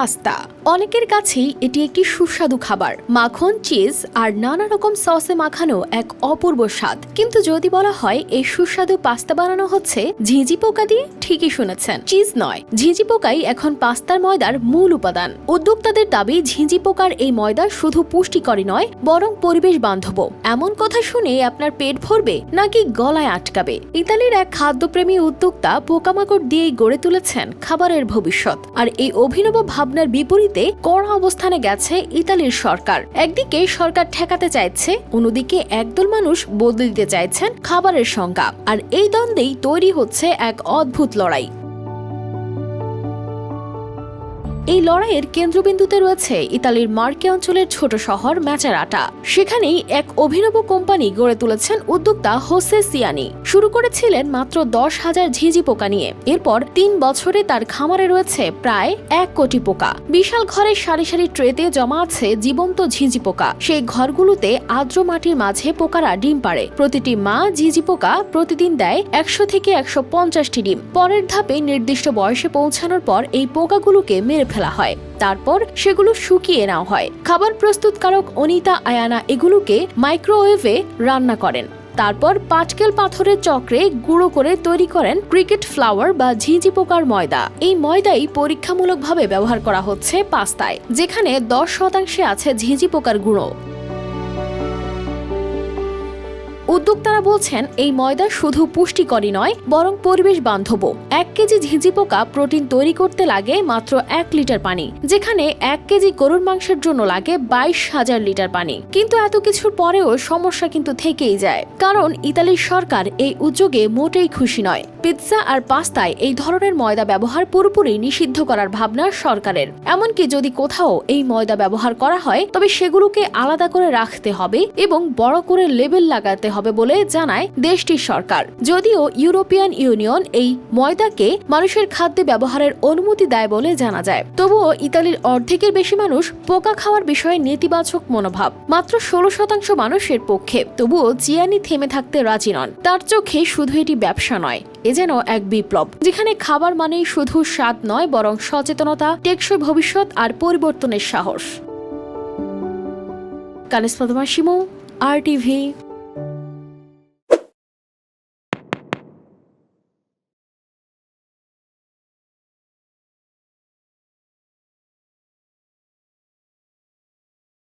Pasta. অনেকের কাছেই এটি একটি সুস্বাদু খাবার। মাখন, চিজ আর নানা রকম সসে মাখানো এক অপূর্ব স্বাদ। কিন্তু যদি বলা হয় এই সুস্বাদু পাস্তা বানানো হচ্ছে, ঝিঁঝি পোকা দিয়ে ঠিকই শুনেছেন। চিজ নয়, ঝিঁঝি পোকাই এখন পাস্তার ময়দার মূল উপাদান। উদ্যোক্তাদের দাবি, ঝিঁঝি পোকার এই ময়দা শুধু পুষ্টিকরই নয়, বরং পরিবেশ বান্ধব এমন কথা শুনে আপনার পেট ভরবে নাকি গলায় আটকাবে? ইতালির এক খাদ্যপ্রেমী উদ্যোক্তা পোকামাকড় দিয়েই গড়ে তুলেছেন খাবারের ভবিষ্যৎ। আর এই অভিনব ভাবনার বিপরীতে কড়া অবস্থানে গেছে ইতালির সরকার। একদিকে সরকার ঠেকাতে চাইছে, অন্যদিকে একদল মানুষ বদলে দিতে চাইছেন খাবারের সংজ্ঞা। আর এই দ্বন্দ্বেই তৈরি হচ্ছে এক অদ্ভুত লড়াই। এই লড়াইয়ের কেন্দ্রবিন্দুতে রয়েছে ইতালির মার্কে অঞ্চলের ছোট শহর ম্যাচারাটা। সেখানেই এক অভিনব কোম্পানি গড়ে তুলেছেন উদ্যোক্তা হোসে সিয়ানি। শুরু করেছিলেন মাত্র দশ হাজার ঝিঁঝি পোকা নিয়ে। এরপর তিন বছরে তার খামারে রয়েছে প্রায় এক কোটি পোকা। বিশাল ঘরের সারি সারি ট্রেতে জমা আছে জীবন্ত ঝিঁঝি পোকা। সেই ঘরগুলোতে আর্দ্র মাটির মাঝে পোকারা ডিম পাড়ে। প্রতিটি মা ঝিঁঝি পোকা প্রতিদিন দেয় একশো থেকে একশো পঞ্চাশটি ডিম। পরের ধাপে নির্দিষ্ট বয়সে পৌঁছানোর পর এই পোকাগুলোকে মেরে ফেলা। হয়। তারপর সেগুলো শুকিয়ে নেওয়া হয়। খাবার প্রস্তুতকারক অনিতা, আয়ানা এগুলোকে মাইক্রোওয়েভে রান্না করেন। তারপর পাটকেল পাথরের চক্রে গুঁড়ো করে তৈরি করেন ক্রিকেট ফ্লাওয়ার বা ঝিঁঝি পোকার ময়দা। এই ময়দাই পরীক্ষামূলকভাবে ব্যবহার করা হচ্ছে পাস্তায়, যেখানে দশ শতাংশে আছে ঝিঁঝি পোকার গুঁড়ো। উদ্যোক্তারা বলছেন, এই ময়দা শুধু পুষ্টিকরই নয়, বরং পরিবেশ বান্ধব এক কেজি ঝিঁঝি পোকা প্রোটিন তৈরি করতে লাগে মাত্র এক লিটার পানি, যেখানে এক কেজি গরুর মাংসের জন্য লাগে বাইশ হাজার লিটার পানি। কিন্তু এত কিছুর পরেও সমস্যা কিন্তু থেকেই যায়, কারণ ইতালির সরকার এই উদ্যোগে মোটেই খুশি নয়। পিৎজা আর পাস্তায় এই ধরনের ময়দা ব্যবহার পুরোপুরি নিষিদ্ধ করার ভাবনা সরকারের। এমনকি যদি কোথাও এই ময়দা ব্যবহার করা হয়, তবে সেগুলোকে আলাদা করে রাখতে হবে এবং বড় করে লেবেল লাগাতে হবে বলে জানায় দেশটির সরকার। যদিও ইউরোপিয়ান ইউনিয়ন এই ময়দাকে মানুষের খাদ্যে ব্যবহারের অনুমতি দেয় বলে জানা যায়। তবুও ইতালির অর্ধেকের বেশি মানুষ পোকা খাওয়ার বিষয়ে নেতিবাচক মনোভাব, মাত্র ষোলো শতাংশ মানুষের পক্ষে। তবুও জিয়ানি থেমে থাকতে রাজি নন। তার চোখে শুধু এটি ব্যবসা নয় এ যেন এক বিপ্লব, যেখানে খাবার মানেই শুধু স্বাদ নয়, বরং সচেতনতা, টেকসই ভবিষ্যৎ আর পরিবর্তনের সাহস। কানেস পদমাসিমো আর টিভি